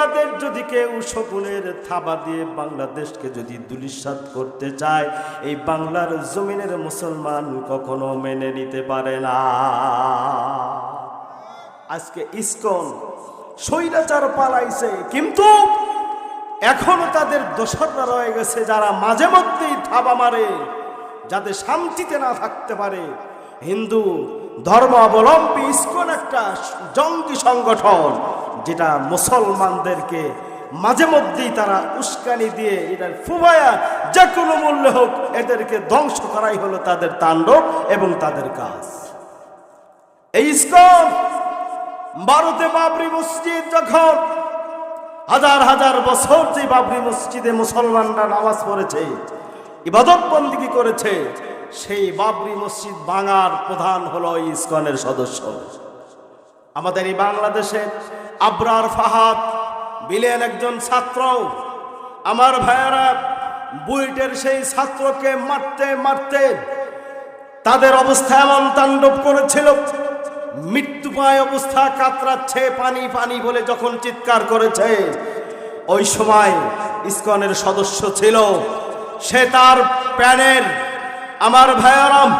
বাংলাদেশ যদি কেউ শকুনের থাবা দিয়ে বাংলাদেশকে যদি দুলিশাত করতে চায়, এই বাংলার জমিনের মুসলমান কখনো মেনে নিতে পারে না। আজকে ইসকন স্বৈরাচার পালাইছে, কিন্তু এখনও তাদের দোসররা রয়ে গেছে যারা মাঝে মধ্যেই থাবা মারে যাতে শান্তিতে না থাকতে পারে। হিন্দু ধর্ম অবলম্বী ইসকন একটা জঙ্গি সংগঠন যেটা মুসলমানদেরকে মাঝে মধ্যেই তারা উস্কানি দিয়ে, এটার ফুবায়া যে কোনো মূল্যে হোক, এদেরকে ধ্বংস করাই হলো তাদের তাণ্ডব এবং তাদের কাজ। এই ইসকন ভারতে বাবরি মসজিদ যখন হাজার হাজার বছর যে বাবরি মসজিদে মুসলমানরা নামাজ পড়েছে, ইবাদত বন্দিগি করেছে, সেই বাবরি মসজিদ বাঙার প্রধান হলো ইসকনের সদস্য। আমাদের এই বাংলাদেশে আবরার ফাহাদ বিলেন একজন ছাত্র। আমার ভাইয়েরা বুয়েটের সেই ছাত্রকে মারতে মারতে তাদের অবস্থা এমন তাণ্ডব করেছিল। মৃত্যুপায় অবস্থা কাতরাচ্ছে, পানি পানি বলে যখন চিৎকার করেছে। ওই সময় ইস্কনের সদস্য ছিল, সে তার প্যানের। আমার ভাইয়ারাম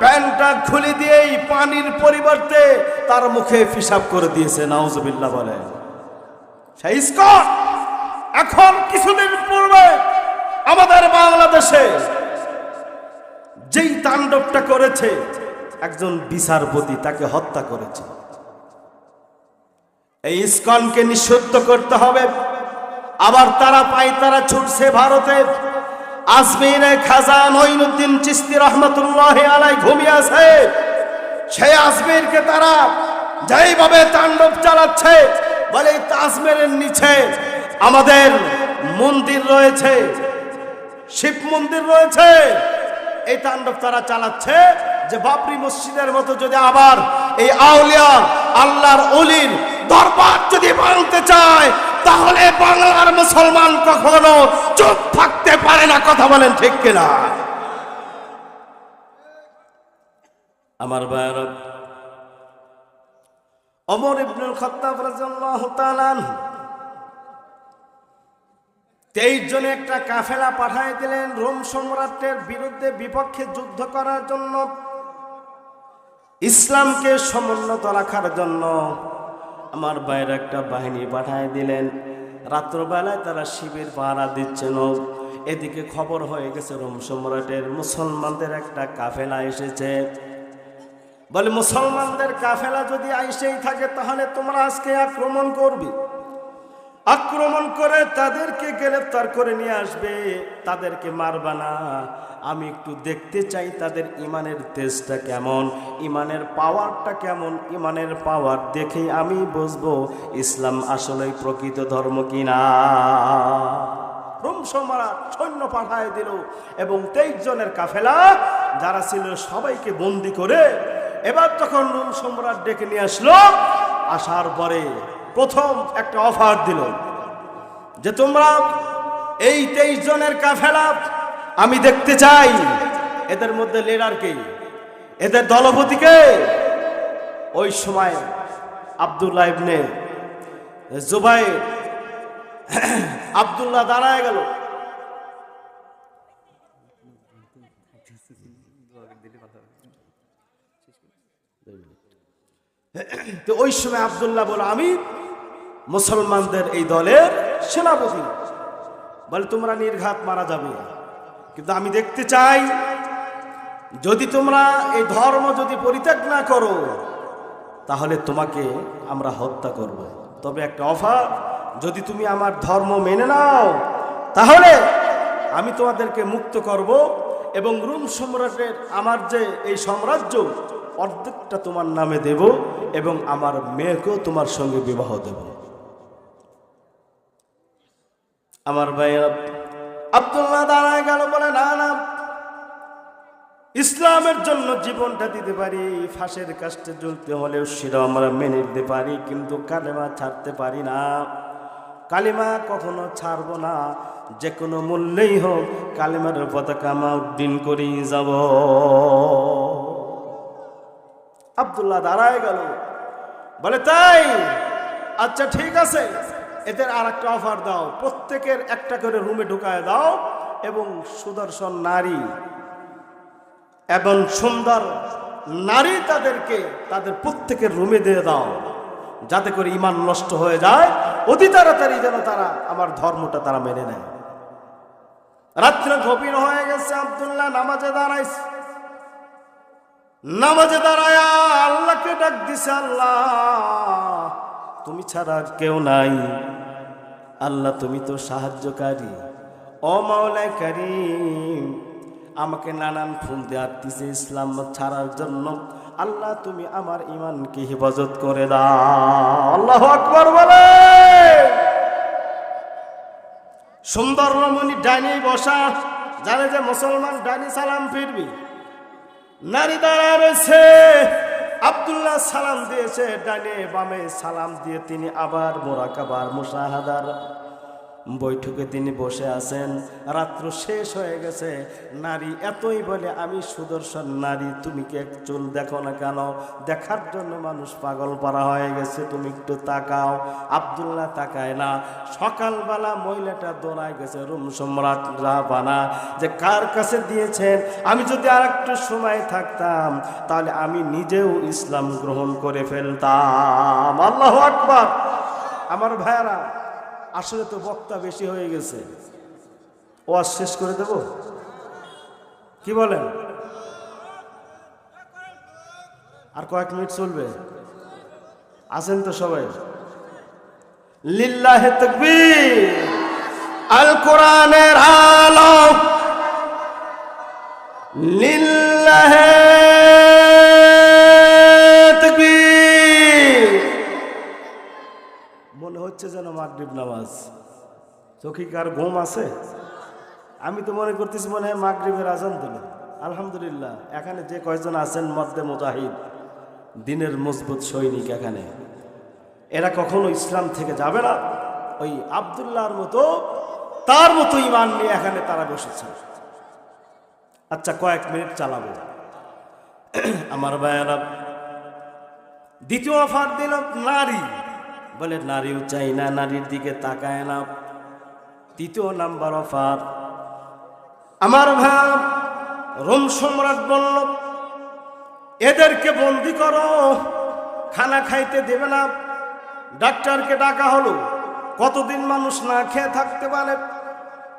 প্যান্টটা খুলে দিয়েই পানির পরিবর্তে তার মুখে পিসাব করে দিয়েছে নাউজবিল্লা বলে। সে ইসকন এখন কিছুদিন পূর্বে আমাদের বাংলাদেশে যেই তাণ্ডবটা করেছে, একজন বিচারপতি তাকে হত্যা করেছে। এই ইস্কনকে নিষিদ্ধ করতে হবে। আবার তারা পাই তারা ছুটছে ভারতে। আজমিরে খাজা মঈনুদ্দিন চিস্তি রহমতুল্লাহ আলাই ঘুমিয়ে আছে। সেই আজমিরকে তারা যেইভাবে তাণ্ডব চালাচ্ছে, বলে তাজমেরের নিচে আমাদের মন্দির রয়েছে। শিব মন্দির রয়েছে। এই তাণ্ডব তারা চালাচ্ছে যে বাবরি মসজিদের মতো যদি আবার এই আউলিয়া আল্লাহর অলির দরবার যদি ভাঙতে চায়, তাহলে বাংলার মুসলমান কখনো চুপ থাকতে পারে না, কথা বলেন ঠিক কিনা? আমার ভাইয়ের অমর ইবনুল তাআলা তেইশ জনে একটা কাফেলা পাঠায় দিলেন রোম সম্রাটের বিরুদ্ধে বিপক্ষে যুদ্ধ করার জন্য, ইসলামকে সমুন্নত রাখার জন্য। আমার বাইরে একটা বাহিনী পাঠায় দিলেন। রাত্রবেলায় তারা শিবির পাহারা দিচ্ছেন এদিকে খবর হয়ে গেছে, রোম সম্রাটের মুসলমানদের একটা কাফেলা এসেছে। বলে, মুসলমানদের কাফেলা যদি আইসেই থাকে, তাহলে তোমরা আজকে আক্রমণ করবে? আক্রমণ করে তাদেরকে গ্রেফতার করে নিয়ে আসবে, তাদেরকে মারবা না। আমি একটু দেখতে চাই তাদের ইমানের তেজটা কেমন, ইমানের পাওয়ারটা কেমন, ইমানের পাওয়ার দেখেই আমি বুঝব ইসলাম আসলে প্রকৃত ধর্ম কিনা। রোম সম্রাট সৈন্য পাঠায় দিল এবং তেইশ জনের কাফেলা যারা ছিল সবাইকে বন্দি করে এবার যখন রোম সম্রাট ডেকে নিয়ে আসলো, আসার পরে প্রথম একটা অফার দিল যে তোমরা এই তেইশ জনের কাফেলা আমি দেখতে চাই। এদের মধ্যে লিডার কে? এদের দলপতিকে ওই সময় আবদুল্লাহ ইবনে জুবাই আবদুল্লাহ দাঁড়ায় গেল। তো ওই সময় আবদুল্লাহ বলো আমি মুসলমানদের এই দলের সেনাপতি। বলে, তোমরা নির্ঘাত মারা যাবে। কিন্তু আমি দেখতে চাই, যদি তোমরা এই ধর্ম যদি পরিত্যাগ না করো, তাহলে তোমাকে আমরা হত্যা করব। তবে একটা অফার, যদি তুমি আমার ধর্ম মেনে নাও, তাহলে আমি তোমাদেরকে মুক্ত করব এবং রুম সম্রাটের আমার যে এই সাম্রাজ্য, অর্ধেকটা তোমার নামে দেব এবং আমার মেয়েকেও তোমার সঙ্গে বিবাহ দেব। আমার ভাই আব্দুল্লাহ দাঁড়ায় গেল বলে, না না, ইসলামের জন্য জীবনটা দিতে পারি, ফাঁসের কাজটা জ্বলতে হলেও সেটা আমরা মেনে নিতে পারি, কিন্তু কালেমা ছাড়তে পারি না। কালিমা কখনো ছাড়বো না, যে কোনো মূল্যেই হোক, কালিমার পতাকা মা উদ্দিন করেই যাব। আবদুল্লাহ দাঁড়ায় গেল, বলে, তাই আচ্ছা ঠিক আছে। এদের আর একটা অফার দাও। প্রত্যেকের একটা করে রুমে ঢুকায় দাও এবং সুদর্শন নারী এবং সুন্দর নারী তাদেরকে তাদের প্রত্যেকের রুমে দিয়ে দাও। যাতে করে ইমান নষ্ট হয়ে যায়। অতি তাড়াতাড়ি যেন তারা আমার ধর্মটা তারা মেনে নেয়। রাত্রে গভীর হয়ে গেছে আব্দুল্লাহ, নামাজে দাঁড়াইছে। নামাজে দাঁড়ায় আল্লাহকে ডাক দিছে, আল্লাহ, তুমি ছাড়া কেউ নাই। আল্লাহ, তুমি তো সাহায্যকারী। ও মাওলাই কারিম, আমাকে নানান ফুল দেওয়ার দিছে ইসলাম ছাড়ার জন্য। আল্লাহ, তুমি আমার ইমানকে হেফাজত করে দাও। আল্লাহ আকবর বলে। সুন্দর রমণী ডাইনি বসা, জানে যে মুসলমান ডাইনি সালাম ফিরবি। নারী দাঁড়ায় রয়েছে। আব্দুল্লাহ সালাম দিয়েছে ডানে বামে সালাম দিয়ে তিনি আবার মোরাকাবার মুসাহাদার বৈঠকে তিনি বসে আছেন। রাত্র শেষ হয়ে গেছে। নারী এতই বলে, আমি সুদর্শন নারী, তুমি কি চুল দেখো না কেন? দেখার জন্য মানুষ পাগল পারা হয়ে গেছে, তুমি একটু তাকাও। আবদুল্লাহ তাকায় না। সকালবেলা মহিলাটা দৌড়ায় গেছে, রুম সম্রাট বানা, যে কার কাছে দিয়েছেন? আমি যদি আর একটু সময় থাকতাম, তাহলে আমি নিজেও ইসলাম গ্রহণ করে ফেলতাম। আল্লাহ আকবার। আমার ভাইয়ারা আসলে তো বক্তা বেশি হয়ে গেছে। ও আজ শেষ করে দেব? কি বলেন? আর কয়েক মিনিট চলবে। আছেন তো সবাই? লিল্লাহে তকবীর। আল কোরআনের আলো। লিল্লাহে মাগরিব নামাজ। চোখে কার ঘুম আছে? আমি তো মনে করতেছি মনে হয় মাগরিবের আজান দিল। আলহামদুলিল্লাহ, এখানে যে কয়জন আছেন মধ্যে মুজাহিদ, দিনের মজবুত সৈনিক এখানে। এরা কখনো ইসলাম থেকে যাবে না। ওই আবদুল্লাহর মতো, তার মতো ইমান নিয়ে এখানে তারা বসেছে। আচ্ছা কয়েক মিনিট চালাবো। আমার ভাইয়ারা, দ্বিতীয় অফার দিল নারী। বলে, নারীও চাই না নারীর দিকে তাকায় না। তৃতীয় নাম্বার অফার, আমার ভাই রোম সম্রাট বলল, এদেরকে বন্দি করো, খানা খাইতে দেবে না। ডাক্তারকে ডাকা হলো, কতদিন মানুষ না খেয়ে থাকতে পারে?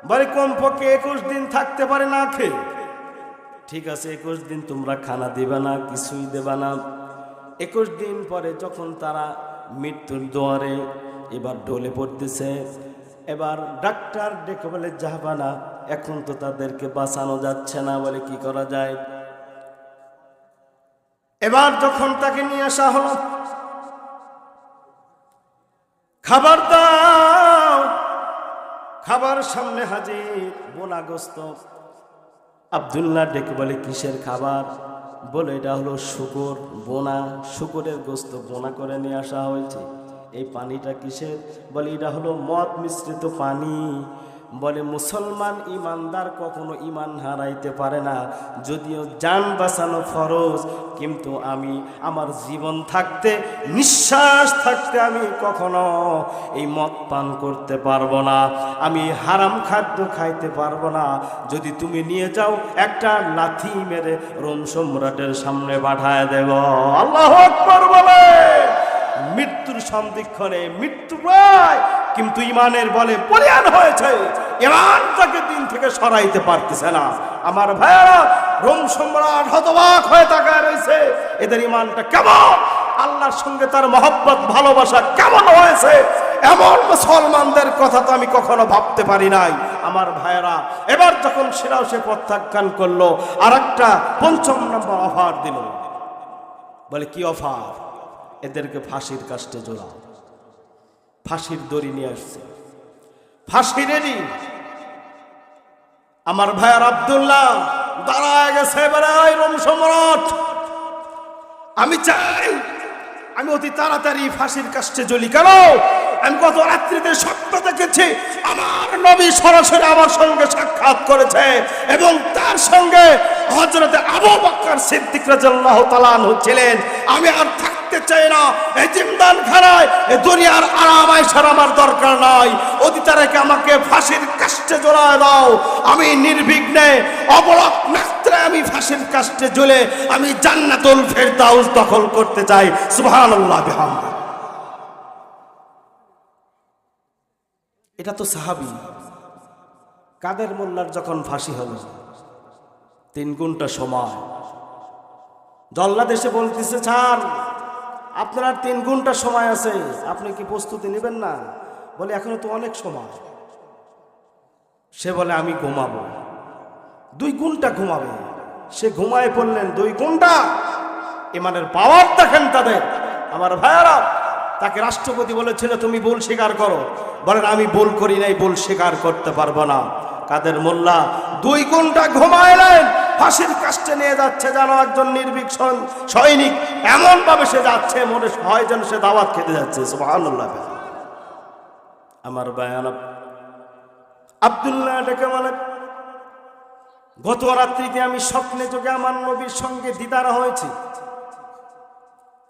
বলে, কমপক্ষে একুশ দিন থাকতে পারে না খেয়ে। ঠিক আছে, একুশ দিন তোমরা খানা দেবে না, কিছুই দেবে না। একুশ দিন পরে যখন তারা মৃত্যুর দোয়ারে এবার ঢলে পড়তেছে। এবার ডাক্তার ডেকে বলে যাবা এখন তো তাদেরকে বাঁচানো যাচ্ছে না। বলে, কি করা যায়? এবার যখন তাকে নিয়ে আসা হলো, খাবার দাও। খাবার সামনে হাজির বোনাগস্ত আবদুল্লাহ ডেকে বলে, কিসের খাবার? বলে, এটা হলো শুকর বোনা। শুকরের গোস্ত বোনা করে নিয়ে আসা হয়েছে। এই পানিটা কিসের? বলে, এটা হলো মদ মিশ্রিত পানি। বলে, মুসলমান ইমানদার কখনো ইমান হারাইতে পারে না। যদিও যান বাঁচানো ফরজ, কিন্তু আমি, আমার জীবন থাকতে, নিঃশ্বাস থাকতে আমি কখনো এই মদ পান করতে পারব না। আমি হারাম খাদ্য খাইতে পারব না। যদি তুমি নিয়ে যাও, একটা লাথি মেরে রোম সম্রাটের সামনে পাঠায় দেব। আল্লাহ বলে, মৃত্যুর সন্দিক্ষণে মৃত্যু প্রায় কিন্তু ইমানের বলে বলিয়ান হয়েছে। ইমান তাকে দিন থেকে সরাইতে পারতেছে না। আমার ভাইয়ারা, রোম সম্রাট হতবাক হয়ে তাকায় রয়েছে। এদের ইমানটা কেমন? আল্লাহর সঙ্গে তার মহব্বত, ভালোবাসা কেমন হয়েছে? এমন মুসলমানদের কথা তো আমি কখনো ভাবতে পারি নাই। আমার ভাইয়েরা, এবার যখন সেরাও সে প্রত্যাখ্যান করল আর একটা পঞ্চম নম্বর অফার দিল। বলে, কি অফার? এদেরকে ফাঁসির কাস্টে জোড়া ফাঁসির দড়ি নিয়ে আসছে। ফাঁসি রেডি আমার ভাইয়ার আব্দুল্লাহ দাঁড়ায় গেছে সম্রাট, আমি চাই, আমি অতি তাড়াতাড়ি ফাঁসির কাস্টে জ্বলি। কেন? আমি কত রাত্রিতে স্বপ্ন দেখেছি, আমার নবী সরাসরি আমার সঙ্গে সাক্ষাৎ করেছে এবং তার সঙ্গে হজরতে আবু বক্কর সিদ্দিক রাদিয়াল্লাহু তাআলা আনহু ছিলেন। আমি আর চাই না, এই এই দুনিয়ার আরাম আয়সার আমার দরকার নাই। আমাকে ফাঁসির জড়ায় দাও। আমি নির্বিঘ্নে, অবলক আমি ফাঁসির জ্বলে, আমি জান্নাতুল ফেরদাউস দখল করতে চাই। এটা তো সাহাবি। কাদের মোল্লার যখন ফাঁসি হলো? তিন ঘণ্টা সময়। জল্লাদ এসে বলতেছে, ছাড় আপনার তিন ঘণ্টা সময় আছে, আপনি কি প্রস্তুতি নেবেন না? বলে, এখনও তো অনেক সময়। সে বলে, আমি ঘুমাবো। দুই ঘণ্টা ঘুমাবে। সে ঘুমায় পড়লেন দুই ঘণ্টা? ইমানের পাওয়ার দেখেন তাদের। আমার ভাইয়ারা, তাকে রাষ্ট্রপতি বলেছিল, তুমি ভুল স্বীকার করো। বলেন, আমি ভুল করি নাই, ভুল স্বীকার করতে পারব না। কাদের মোল্লা, দুই ঘণ্টা ঘুমাইলেন। ফাঁসির কাষ্টে নিয়ে যাচ্ছে যেন একজন নির্ভীক সৈন- সৈনিক। এমন ভাবে সে যাচ্ছে, মনে হয় যেন সে দাওয়াত খেতে যাচ্ছে। সুবহানাল্লাহ। আমার বায়ান আব্দুল্লাহ ডেকে বলে, গত রাত্রিতে আমি স্বপ্নে যোগে আমার নবীর সঙ্গে দিদার হয়েছি।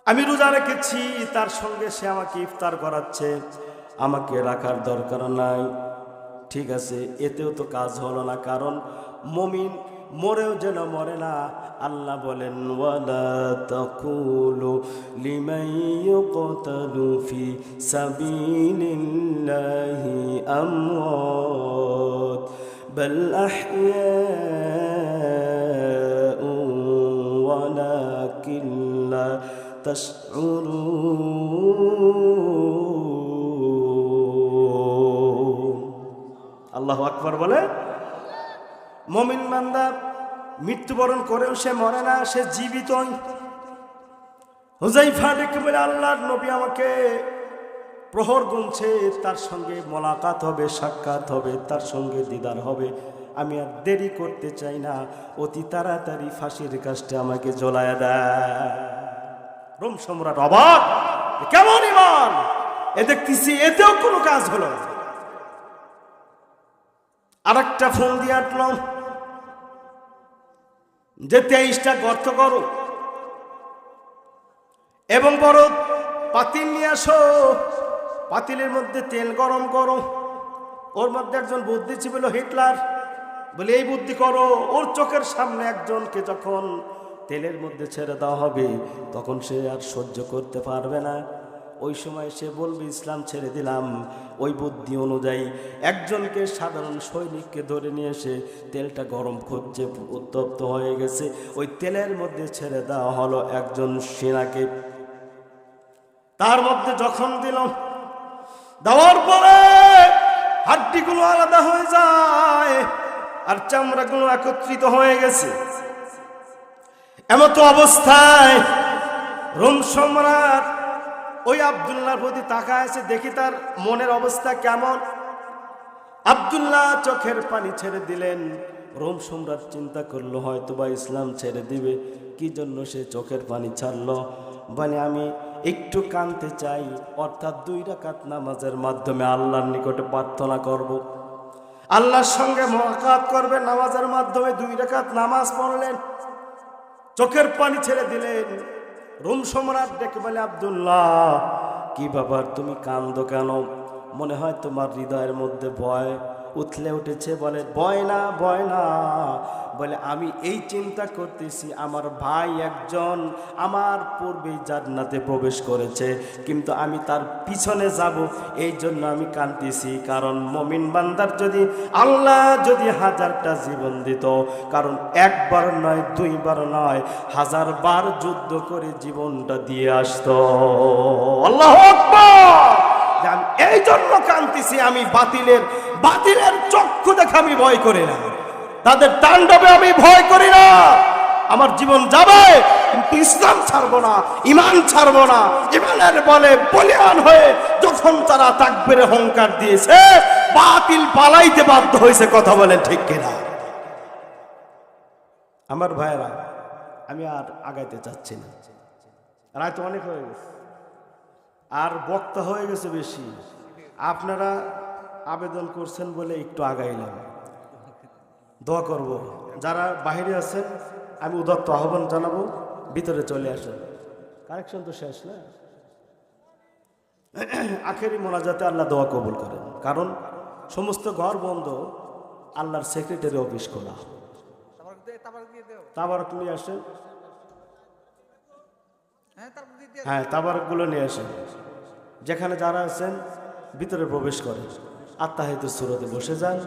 আমি রোজা রেখেছি, তার সঙ্গে সে আমাকে ইফতার করাচ্ছে। আমাকে রাখার দরকার নাই। ঠিক আছে, এতেও তো কাজ হলো না, কারণ মমিন মরেও যেন মরে না আল্লাহ বলেন ওয়ালা তাকুলু লিমান ইউকতালু ফি সাবিলিল্লাহি আমওয়াত বাল আহইয়াউ ولكن لا تشعرون আল্লাহ আকবর বলে মমিন বান্দা, মৃত্যুবরণ করেও সে মরে না, সে জীবিত বলে আল্লাহর নবী আমাকে প্রহর গুনছে, তার সঙ্গে মোলাকাত হবে, সাক্ষাৎ হবে, তার সঙ্গে দিদার হবে। আমি আর দেরি করতে চাই না, অতি তাড়াতাড়ি ফাঁসির কাজটা আমাকে জ্বলায় দেয়। রোম সম্রাট অবাক কেমন ইমান? এ দেখতেছি, এতেও কোনো কাজ হলো আর একটা ফোন দিয়ে আটলাম। যে তেইশটা গর্ত করো। এবং বড় পাতিল নিয়ে আসো। পাতিলের মধ্যে তেল গরম করো। ওর মধ্যে একজন বুদ্ধি ছিল হিটলার, বলে, এই বুদ্ধি করো, ওর চোখের সামনে একজনকে যখন তেলের মধ্যে ছেড়ে দেওয়া হবে, তখন সে আর সহ্য করতে পারবে না। ওই সময় সে বলবে, ইসলাম ছেড়ে দিলাম। ওই বুদ্ধি অনুযায়ী একজনকে সাধারণ সৈনিককে ধরে নিয়ে এসে তেলটা গরম করছে, উত্তপ্ত হয়ে গেছে। ওই তেলের মধ্যে ছেড়ে দেওয়া হলো একজন সেনাকে। তার মধ্যে যখন দিলাম। দেওয়ার পরে হাড্ডিগুলো আলাদা হয়ে যায় আর চামড়াগুলো একত্রিত হয়ে গেছে। এমতো অবস্থায় রোম সম্রাট ওই আবদুল্লাহর প্রতি তাকায় আছে, দেখি তার মনের অবস্থা কেমন। আবদুল্লাহ চোখের পানি ছেড়ে দিলেন। রোম সম্রাট চিন্তা করল হয়তো বা ইসলাম ছেড়ে দিবে। কি জন্য সে চোখের পানি ছাড়লো? মানে আমি একটু কানতে চাই, অর্থাৎ দুই রাকাত নামাজের মাধ্যমে আল্লাহর নিকটে প্রার্থনা করব। আল্লাহর সঙ্গে মোলাকাত করবে নামাজের মাধ্যমে দুই রাকাত নামাজ পড়লেন। চোখের পানি ছেড়ে দিলেন। রোম সম্রাট ডেকে বলে, আবদুল্লাহ, কি বাবার তুমি কান্দ কেন? মনে হয় তোমার হৃদয়ের মধ্যে ভয়। উথলে উঠেছে, বলে, ভয় না ভয় না। বলে, আমি এই চিন্তা করতেছি, আমার ভাই একজন আমার পূর্বেই জান্নাতে প্রবেশ করেছে, কিন্তু আমি তার পিছনে যাব, এই জন্য আমি কাঁদতেছি, কারণ মমিন বান্দার যদি, আল্লাহ যদি হাজারটা জীবন দিত, কারণ একবার নয়, দুইবার নয় হাজার বার যুদ্ধ করে জীবনটা দিয়ে আসতো। আল্লাহ এই জন্য কান্তিছি আমি বাতিলের বাতিলের চক্ষু দেখে আমি ভয় করি না। তাদের তাণ্ডবে আমি ভয় করি না। আমার জীবন যাবে, কিন্তু ইসলাম ছাড়বো না ইমান ছাড়বো না। ইমানের বলে বলিয়ান হয়ে যখন তারা তাকবের অহংকার দিয়েছে, বাতিল পালাইতে বাধ্য হয়েছে, কথা বলেন ঠিক কিনা? আমার ভাইয়েরা, আমি আর আগাইতে চাচ্ছি না। রায় তো অনেক হয়ে গেছে। আর বক্তা হয়ে গেছে বেশি। আপনারা আবেদন করছেন বলে একটু আগাইলাম। দোয়া করব। যারা বাইরে আছেন, আমি উদত্ত আহ্বান জানাব, ভিতরে চলে আসেন। কারেকশন তো শেষ না? আখেরি মোনাজাতে আল্লাহ দোয়া কবুল করেন। কারণ সমস্ত ঘর বন্ধ, আল্লাহর সেক্রেটারি অফিস খোলা। তাবারক নিয়ে আসেন। হ্যাঁ তাবারকগুলো নিয়ে আসেন। যেখানে যারা আছেন, ভিতরে প্রবেশ করে আত্মাহিত সুরতে বসে যান।